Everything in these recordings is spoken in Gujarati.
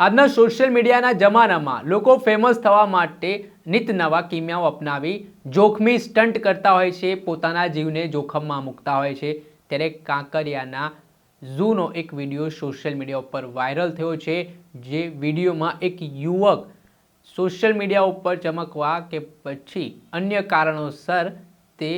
આજના સોશિયલ મીડિયાના જમાનામાં લોકો ફેમસ થવા માટે નિત નવા કિમિયાઓ અપનાવી, જોખમી સ્ટન્ટ કરતા હોય છે, પોતાના જીવને જોખમમાં મૂકતા હોય છે. ત્યારે કાંકરિયાના ઝૂનો એક વીડિયો સોશિયલ મીડિયા ઉપર વાયરલ થયો છે, જે વિડીયોમાં એક યુવક સોશિયલ મીડિયા ઉપર ચમકવા કે પછી અન્ય કારણોસર તે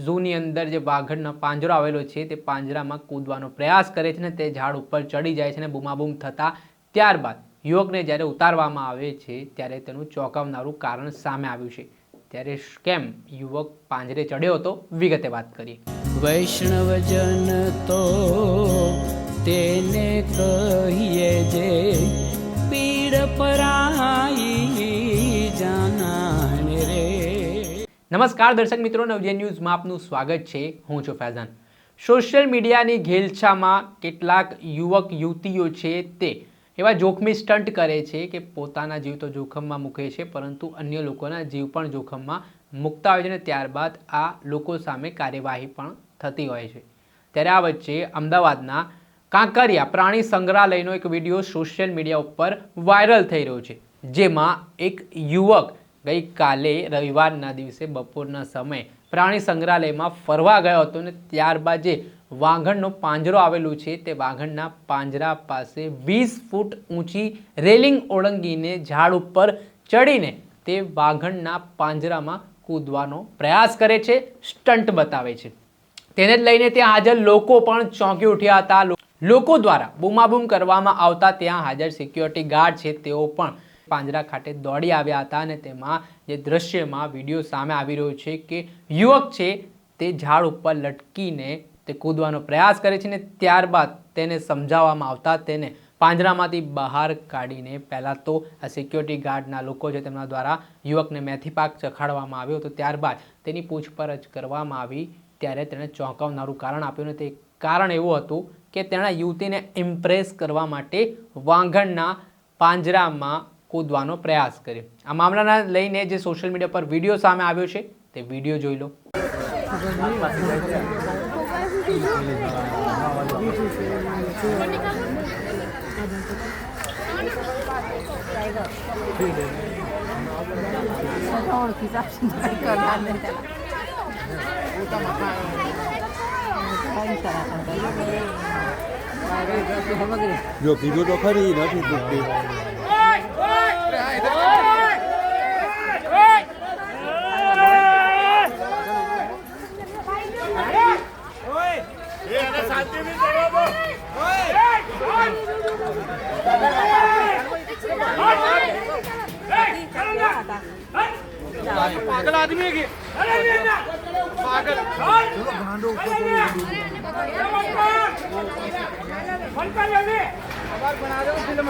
ઝૂની અંદર જે વાઘણનો પાંજરો આવેલો છે, તે પાંજરામાં કૂદવાનો પ્રયાસ કરે છે ને તે ઝાડ ઉપર ચડી જાય છે ને બૂમાબૂમ થતાં ત્યારબાદ યુવકને જ્યારે ઉતારવામાં આવે છે ત્યારે તેનું ચોંકાવનારું કારણ સામે આવ્યું છે. ત્યારે કેમ યુવક પાંજરે ચડ્યો હતો? વિગતે વાત કરીએ. વૈષ્ણવજન તો તેને કહીએ જે પીડ પરાઈ જાનાને રે. નમસ્કાર દર્શક મિત્રો નવજે ન્યૂઝમાં આપનું સ્વાગત છે. હું છું ફૈઝાન. સોશિયલ મીડિયાની ઘેલછામાં કેટલાક યુવક યુવતીઓ છે તે એવા જોખમી સ્ટન્ટ કરે છે કે પોતાના જીવ તો જોખમમાં મૂકે છે, પરંતુ અન્ય લોકોના જીવ પણ જોખમમાં મૂકતા હોય છે અને ત્યારબાદ આ લોકો સામે કાર્યવાહી પણ થતી હોય છે. ત્યારે આ વચ્ચે અમદાવાદના કાંકરિયા પ્રાણી સંગ્રહાલયનો એક વીડિયો સોશિયલ મીડિયા ઉપર વાયરલ થઈ રહ્યો છે, જેમાં એક યુવક ગઈકાલે રવિવારના દિવસે બપોરના સમયે પ્રાણી સંગ્રહાલયમાં ફરવા ગયો હતો અને ત્યારબાદ જે વાઘણનો પાંજરો આવેલું છે. તે વાઘણના પાંજરા પાસે વીસ ફૂટ ઊંચી રેલિંગ ઓળંગીને ઝાડ ઉપર ચડીને તે વાઘણના પાંજરામાં કૂદવાનો પ્રયાસ કરે છે સ્ટન્ટ બતાવે છે. તેને જ લઈને ત્યાં હાજર લોકો પણ ચોંકી ઉઠ્યા હતા. લોકો દ્વારા બૂમાબૂમ કરવામાં આવતા ત્યાં હાજર સિક્યોરિટી ગાર્ડ છે. તેઓ પણ પાંજરા ખાતે દોડી આવ્યા હતા અને તેમાં જે દ્રશ્યમાં વીડિયો સામે આવી રહ્યો છે કે યુવક છે તે ઝાડ ઉપર લટકીને તે કૂદવાનો પ્રયાસ કરે છે ને ત્યારબાદ તેને સમજાવવામાં આવતા તેને પાંજરામાંથી બહાર કાઢીને પહેલાં તો આ સિક્યોરિટી ગાર્ડના લોકો છે તેમના દ્વારા યુવકને મેથી પાક ચખાડવામાં આવ્યો તો ત્યારબાદ તેની પૂછપરછ કરવામાં આવી ત્યારે તેણે ચોંકાવનારું કારણ આપ્યું ને તે કારણ એવું હતું કે તેણે યુવતીને ઇમ્પ્રેસ કરવા માટે વાંઘણના પાંજરામાં કૂદવાનો પ્રયાસ કર્યો. આ મામલાના લઈને જે સોશિયલ મીડિયા પર વીડિયો સામે આવ્યો છે તે વીડિયો જોઈ લો. ઓળખીતા જો કીધું તો ખરી નથી पागल आदमी है कि पागल बना दो फिल्म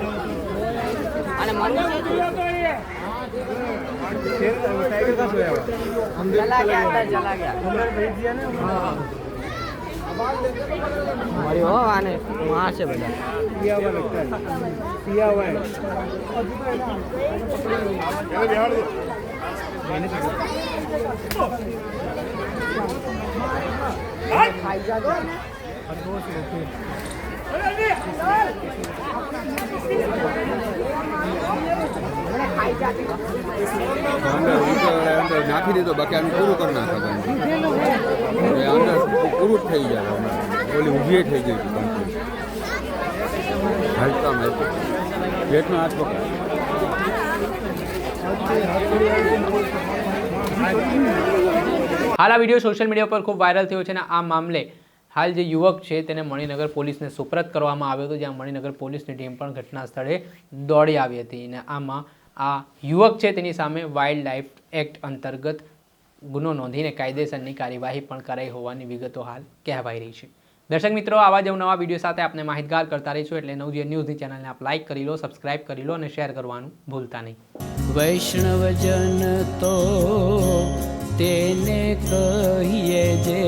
તમારે મળવું છે. ચલા નાખી દીધો બાકી આનું પૂરું કરી નાખે અંદર પૂરું થઈ જાય. ઓલી ઊભી થઈ ગઈ. હલકા માં પેટનો હાથ પકડ હાલ આ વીડિયો સોશિયલ મીડિયા પર ખૂબ વાયરલ થયો છે અને આ મામલે હાલ જે યુવક છે તેને મણિનગર પોલીસને સુપ્રત કરવામાં આવ્યો હતો, જ્યાં મણિનગર પોલીસની ટીમ પણ ઘટના સ્થળે દોડી આવી હતી અને આમાં આ યુવક છે, તેની સામે વાઇલ્ડ લાઈફ એક્ટ અંતર્ગત ગુનો નોંધીને કાયદેસરની કાર્યવાહી પણ કરાઈ હોવાની વિગતો હાલ કહેવાઈ રહી છે. દર્શક મિત્રો, આવા જ નવા વીડિયો સાથે આપણે માહિતગાર કરતા રહીશું એટલે નવજીવન ન્યૂઝની ચેનલને આપ લાઇક કરી લો સબસ્ક્રાઇબ કરી લો અને શેર કરવાનું ભૂલતા નહીં. વૈષ્ણવજન તો તેને કહીએ જે